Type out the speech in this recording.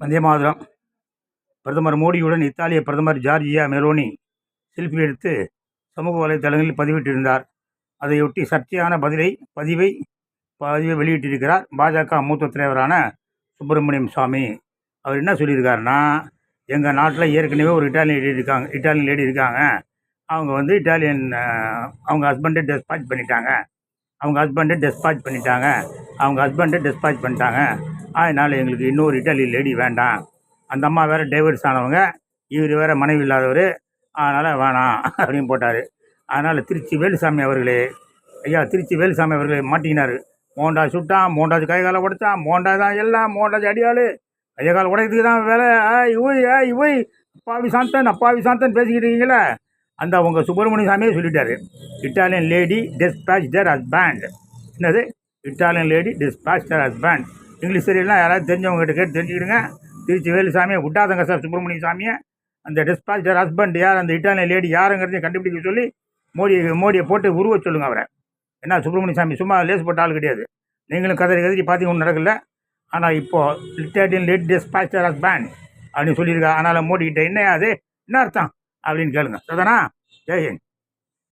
வந்தே மாதிரம். பிரதமர் மோடியுடன் இத்தாலிய பிரதமர் ஜார்ஜியா மெலோனி செல்ஃபி எடுத்து சமூக வலைதளங்களில் பதிவிட்டிருந்தார். அதையொட்டி சர்ச்சையான பதிலை பதிவை பதிவை வெளியிட்டிருக்கிறார் பாஜக மூத்த தலைவரான சுப்பிரமணியம் சாமி அவர் என்ன சொல்லியிருக்காருன்னா எங்கள் நாட்டில் ஏற்கனவே ஒரு இட்டாலியன் லேடி இருக்காங்க இட்டாலியன் லேடி இருக்காங்க. அவங்க வந்து இட்டாலியன் அவங்க ஹஸ்பண்டை டெஸ்பாச் பண்ணிட்டாங்க. அவங்க ஹஸ்பண்டை டெஸ்பாச் பண்ணிட்டாங்க. அவங்க ஹஸ்பண்டை டெஸ்பாச் பண்ணிட்டாங்க. அதனால் எங்களுக்கு இன்னொரு இட்டாலியன் லேடி வேண்டாம். அந்த அம்மா வேறு டைவர்ஸ் ஆனவங்க. இவர் வேறு மனைவி இல்லாதவர். அதனால் வேணாம் அப்படின்னு போட்டார். அதனால் திருச்சி வேலுசாமி அவர்களே ஐயா திருச்சி வேலுசாமி அவர்களே மாட்டிக்கினார். மோண்டா சுட்டான் மோண்டாஜ் கை காலை உடைச்சான் மோண்டா தான் எல்லாம் மோண்டாஜ் அடியாள். கையை கால் உடைக்கிறதுக்கு தான் வேலை. ஆய் இவை ஆய் இவை அப்பாவி சாந்தன் அப்பாவி சாந்தன் பேசிக்கிட்டு இருக்கீங்களே. அந்த அவங்க சுப்பிரமணிய சாமியே சொல்லிட்டாரு. Italian lady dispatch the husband என்னது? Italian lady dispatch the husband English தெரியலாம் யாராவது தெரிஞ்சவங்ககிட்ட கேட்டு தெரிஞ்சுக்கிடுங்க. திருச்சி வேலுசாமியை விட்டாதங்க சார் சுப்பிரமணிய சாமியை அந்த டிஸ்பாச்சர் ஹஸ்பண்ட் யார் அந்த இட்டாலியன் லேடி யாருங்கிறதையும் கண்டுபிடிக்க சொல்லி மோடி மோடியை போட்டு உருவ சொல்லுங்க அவரை. என்ன சுப்பிரமணிய சாமி சும்மா லேஸ் போட்ட ஆள் கிடையாது. நீங்களும் கதறி கதறி பார்த்தீங்க ஒன்றும் நடக்கல. ஆனால் இப்போது இட்டாலியன் லேட் டிஸ்பாச்சர் ஹஸ்பண்ட் அப்படின்னு சொல்லியிருக்கா. அதனால் மோடிக்கிட்ட என்ன அது? என்ன அர்த்தம்? அப்படின்னு கேளுங்க. சரிதானா ஜெய்ஹிந்த்